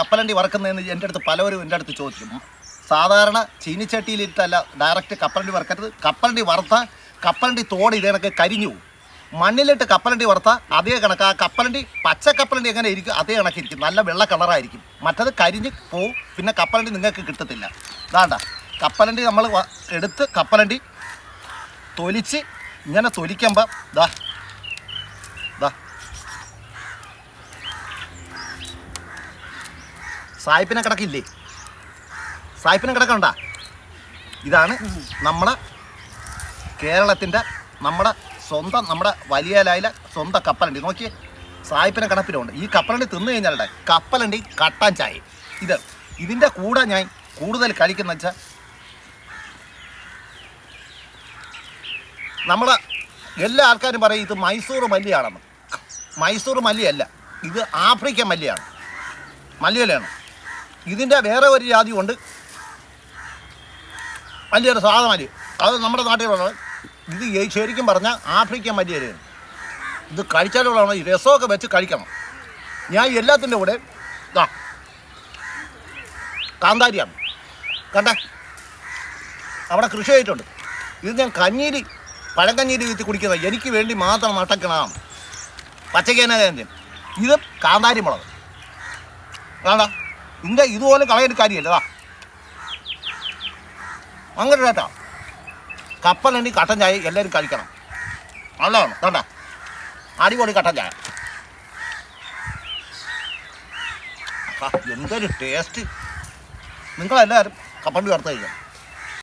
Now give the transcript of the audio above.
കപ്പലണ്ടി വറക്കുന്നതെന്ന് എന്റെ അടുത്ത് പലവരും എന്റെ അടുത്ത് ചോദിക്കും. സാധാരണ ചീനിച്ചട്ടിയിലിട്ടല്ല ഡയറക്റ്റ് കപ്പലണ്ടി വറക്കരുത്. കപ്പലണ്ടി വറുത്താൽ കപ്പലണ്ടി തോട് ഇതേ കണക്ക് കരിഞ്ഞു മണ്ണിലിട്ട് കപ്പലണ്ടി വറുത്താൽ അതേ കണക്ക്. ആ കപ്പലണ്ടി പച്ച കപ്പലണ്ടി എങ്ങനെ ഇരിക്കും? അതേ കണക്കിരിക്കും നല്ല വെള്ള കളറായിരിക്കും മറ്റത് കരിഞ്ഞ് പോവും. പിന്നെ കപ്പലണ്ടി നിങ്ങൾക്ക് കിട്ടത്തില്ല. ഇതാണ്ട. കപ്പലണ്ടി നമ്മൾ എടുത്ത് കപ്പലണ്ടി തൊലിച്ച് ഇങ്ങനെ തൊലിക്കുമ്പോൾ ദാ ദാ. സായിപ്പിനെ കിടക്കില്ലേ? സായിപ്പിനെ കിടക്കണ്ട. ഇതാണ് നമ്മുടെ കേരളത്തിന്റെ നമ്മുടെ സ്വന്തം നമ്മുടെ വലിയ ലായില സ്വന്തം കപ്പലണ്ടി. നോക്കിയേ സായിപ്പിനെ കിടപ്പിലുണ്ട്. ഈ കപ്പലണ്ടി തിന്നു കഴിഞ്ഞാലേ കപ്പലണ്ടി കട്ടാൻ ചായ. ഇത് ഇതിന്റെ കൂടെ ഞാൻ കൂടുതൽ കഴിക്കുന്ന വെച്ചാൽ നമ്മളെ എല്ലാ ആൾക്കാരും പറയും ഇത് മൈസൂർ മല്ലിയാണെന്ന്. മൈസൂർ മല്ലിയല്ല ഇത് ആഫ്രിക്കൻ മല്ലിയാണ്. മല്ലിയിലാണ് ഇതിന്റെ വേറെ ഒരു ജാതി ഉണ്ട് വലിയൊരു സാധാ മല്ലി. അത് നമ്മുടെ നാട്ടിലുള്ള ഇത് ശരിക്കും പറഞ്ഞാൽ ആഫ്രിക്കൻ മല്ലിയിലാണ് ഇത് കഴിച്ചാലുള്ള ഈ രസമൊക്കെ വെച്ച് കഴിക്കണം. ഞാൻ എല്ലാത്തിന്റെ കൂടെ ഇതാ കാന്താരിയാണ്. കണ്ടേ? അവിടെ കൃഷി ചെയ്തിട്ടുണ്ട് ഇത് ഞാൻ കഞ്ഞീരി പഴങ്കഞ്ഞീരി വീത്തി കുടിക്കുന്നത് എനിക്ക് വേണ്ടി മാത്രം നട്ടക്കണം പച്ചക്കേന ഇത് കാന്താരി മുളക് വേണ്ട ഇതിന്റെ ഇതുപോലെ കളയൊരു കാര്യമല്ലതാ അങ്ങനെ കേട്ടാ. കപ്പലണ്ടി കട്ടൻ ചായ എല്ലാവരും കഴിക്കണം. നല്ലതാണ് വേണ്ട അടിപൊളി കട്ടൻ ചായ. എന്തൊരു ടേസ്റ്റ് നിങ്ങളെല്ലാവരും കപ്പലണ്ടി വറുത്ത് കഴിക്കണം.